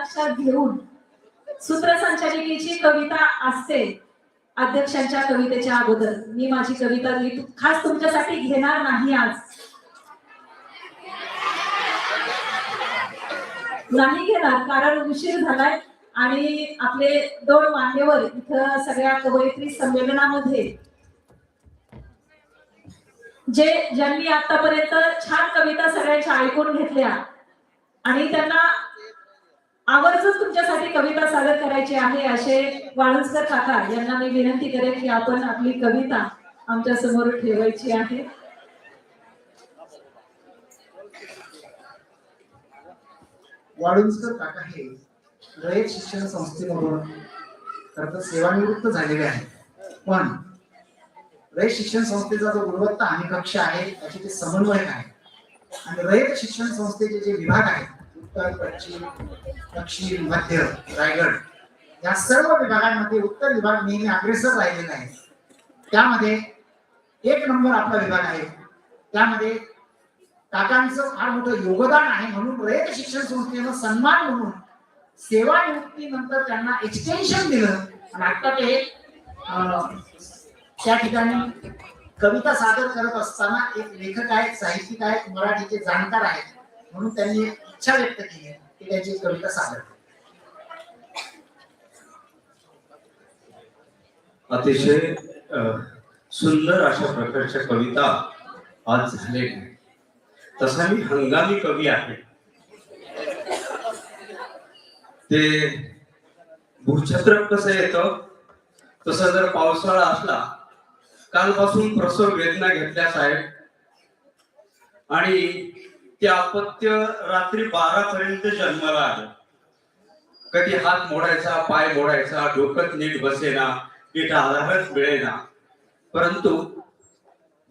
लक्षात घेऊन सूत्रसंचालिकेची कविता असते अध्यक्षांच्या कवितेच्या अगोदर. मी माझी कविता मी खास तुमच्यासाठी घेणार नाही आज. नाही घेणार कारण उशीर झालाय आणि आपले दोन मान्यवर इथं सगळ्या कवयित्री संमेलनामध्ये. जे ज्यांनी आतापर्यंत छान कविता सगळ्यांच्या ऐकून घेतल्या आणि त्यांना आवर्जून तुमच्यासाठी कविता सादर करायची आहे असे वाळुंजकर काका यांना मी विनंती करेन की आपण आपली कविता आमच्यासमोर ठेवायची आहे. वाळुंजकर काका हे रयत शिक्षण संस्थेमधून खरं तर सेवानिवृत्त झालेले आहेत. पण रयत शिक्षण संस्थेचा जो गुणवत्ता आणि कक्ष आहे त्याचे ते समन्वयक आहे. आणि रयत शिक्षण संस्थेचे जे विभाग आहेत उत्तर पश्चिम दक्षिण मध्य रायगड या सर्व विभागांमध्ये उत्तर विभाग नेहमी अग्रेसर राहिलेला आहे. त्यामध्ये एक नंबर आपला विभाग आहे. त्यामध्ये काकांचं फार मोठं योगदान आहे म्हणून रयत शिक्षण संस्थेनं सन्मान म्हणून सेवानिवृत्तीनंतर त्यांना एक्सटेन्शन दिलं. आणि आता ते अं, त्या ठिकाणी कविता सादर करत असताना एक लेखक आहेत साहित्यिक आहेत मराठीचे जाणकार आहेत. म्हणून त्यांनी इच्छा व्यक्त केली की त्यांची कविता सादर अतिशय सुंदर अशा प्रकारच्या कविता आज झालेल्या आहेत. तसा मी हंगामी कवी आहे ते भूछत्र कसं येतं तसं जर पावसाळा असला कालपासून प्रसव वेदना घेतल्या साहेब. आणि ते अपत्य रात्री बारा पर्यंत जन्माला आलं. कधी हात मोडायचा पाय मोडायचा डोकं नीट बसेना नीट आधारच मिळेना. परंतु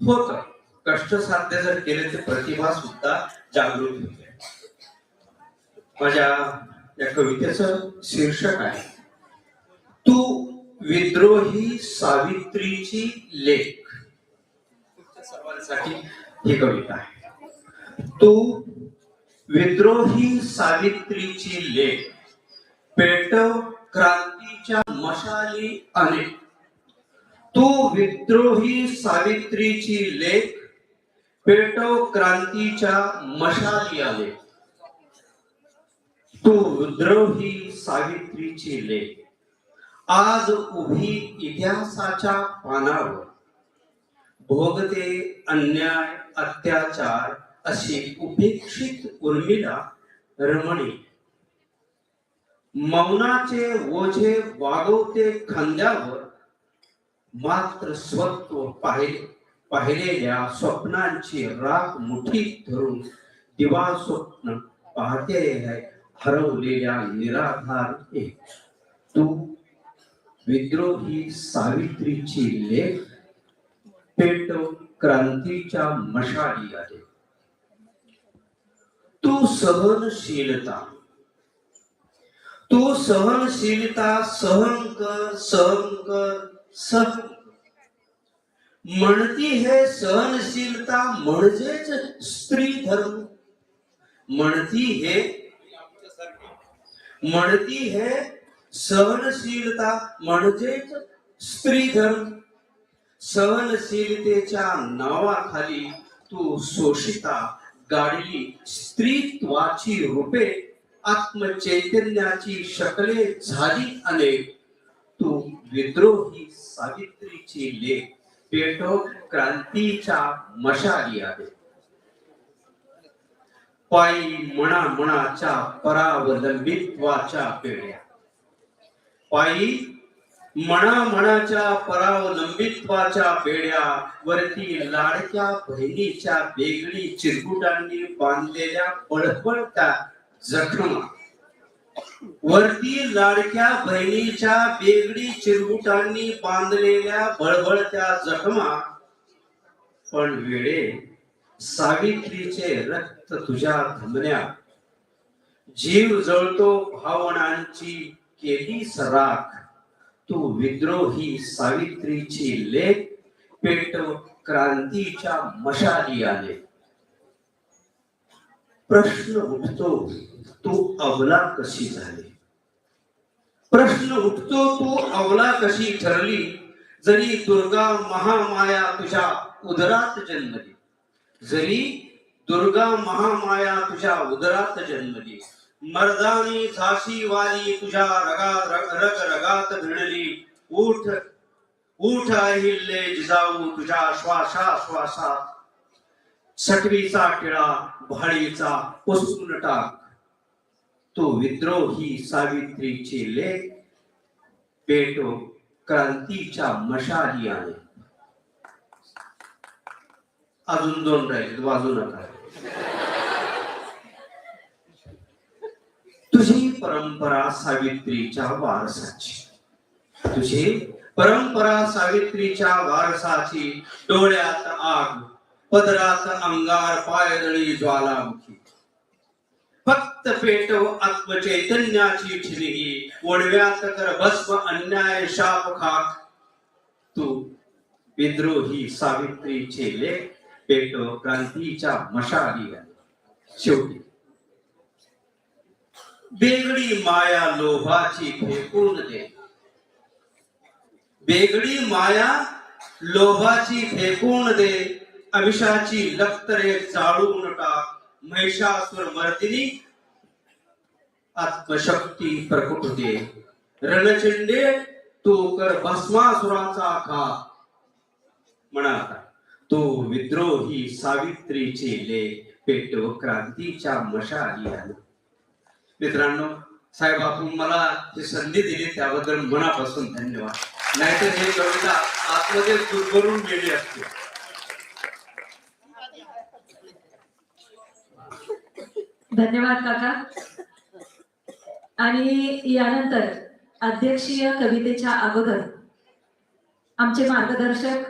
होत. कष्ट साध्य जर केले तर प्रतिभा सुद्धा जागृत होते. माझ्या या कवितेचं शीर्षक आहे तू विद्रोही सावित्रीची लेख. सर्वांसाठी ही कविता आहे. तू विद्रोही सावित्रीची लेख पेटव क्रांतीच्या मशाली अनेक. तू विद्रोही सावित्रीची लेख पेटव क्रांतीच्या मशाली आले तू विद्रोही सावित्रीची लेख आज उभी इतिहासाच्या पानावर. भोगते अन्याय अत्याचार अशी उपेक्षित उर्मिला रमणी. मौनाचे ओझे वागवते खांद्यावर मात्र स्वत्व पाहिले पाहिलेल्या स्वप्नांची राख मुठीत धरून दिवा स्वप्न पाहते आहे हरवलेल्या निराधार एक. तू विद्रोही सावित्रीची लेख पेट क्रांतीच्या मशाली आहे. तू सहनशीलता. तू सहनशीलता सहन कर सहन कर सहन म्हणती हे सहनशीलता म्हणजेच स्त्री धर्म. म्हणती हे म्हणती हे सहनशीलता म्हणजेच स्त्री धर्म. सहनशीलतेच्या नावाखाली तू शोषिता. गाडली स्त्रीत्वाची रूपे आत्मचैतन्याची शकले झाली अनेक. तू विद्रोही सावित्रीची लेख पेटो क्रांतीच्या मशाली आहे. पायी मना मनाच्या परावलंबित्वाच्या पेढ्या. पायी मना मनाच्या परावलंबित्वाच्या बेड्या वरती लाडक्या बहिणीच्या वेगळी चिरकुटांनी बांधलेल्या पळपळत्या जखमा. वरती लाडक्या बहिणीच्या वेगळी चिरगुटांनी बांधलेल्या बळबळत्या जखमा. पण वेळे सावित्रीचे रक्त तुझ्या धमन्या. जीव जळतो भावनांची केली सराख. तू विद्रोही सावित्रीची लेख पेटव क्रांतीच्या मशाली आले. प्रश्न उठतो तू अवला कशी झाली? प्रश्न उठतो तू अवला कशी ठरली? जरी दुर्गा महामाया तुझ्या उदरात जन्मली. जरी दुर्गा महामाया तुझ्या उदरात जन्मली. मर्दानी झाशी वाली तुझ्या रगा रग रग रगात भिडली. उठ उठ अहिल्ले जिजाऊ तुझ्या श्वासा श्वासा. सटवीचा टिळा भाळीचा पुसून टाक. तो विद्रोही सावित्रीचे लेख. पेटो क्रांतीच्या मशाली आहे. अजून दोन राहिले वाजू नका. तुझी परंपरा सावित्रीच्या वारसाची. तुझी परंपरा सावित्रीच्या वारसाची डोळ्यात आग, पदरात अंगार, पायदळी ज्वालामुखी. फक्त पेटव आत्मचैतन्याची ठिणगी, ओढव्यात कर भस्म अन्याय शाप खाक. तू विद्रोही सावित्रीचे लेख पेटव क्रांतीच्या मशाली. शेवटी बेगडी माया लोभाची फेकून दे. बेगडी माया लोभाची फेकून दे. अभिषाची लक्तरे चाळून टाक महिषासुर मर्दिनी आत्मशक्ती प्रकट दे. रणचिंडे तू कर भस्मासुराचा का म्हणा तो विद्रोही सावित्रीचे ले पेटव क्रांतीच्या मशाली आली. मित्रांनो साहेब आपण मला जी संधी दिली त्याबद्दल मनापासून धन्यवाद. नाहीतर हे कविता आतमध्ये दुर्भरून गेली असते धन्यवाद काका. आणि यानंतर अध्यक्षीय कवितेच्या अगोदर आमचे मार्गदर्शक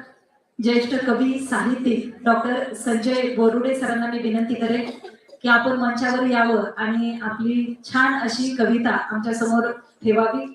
ज्येष्ठ कवी साहित्यिक डॉक्टर संजय बोरुडे सरांना मी विनंती करेन. की आपण मंचावर यावं आणि आपली छान अशी कविता आमच्यासमोर ठेवावी.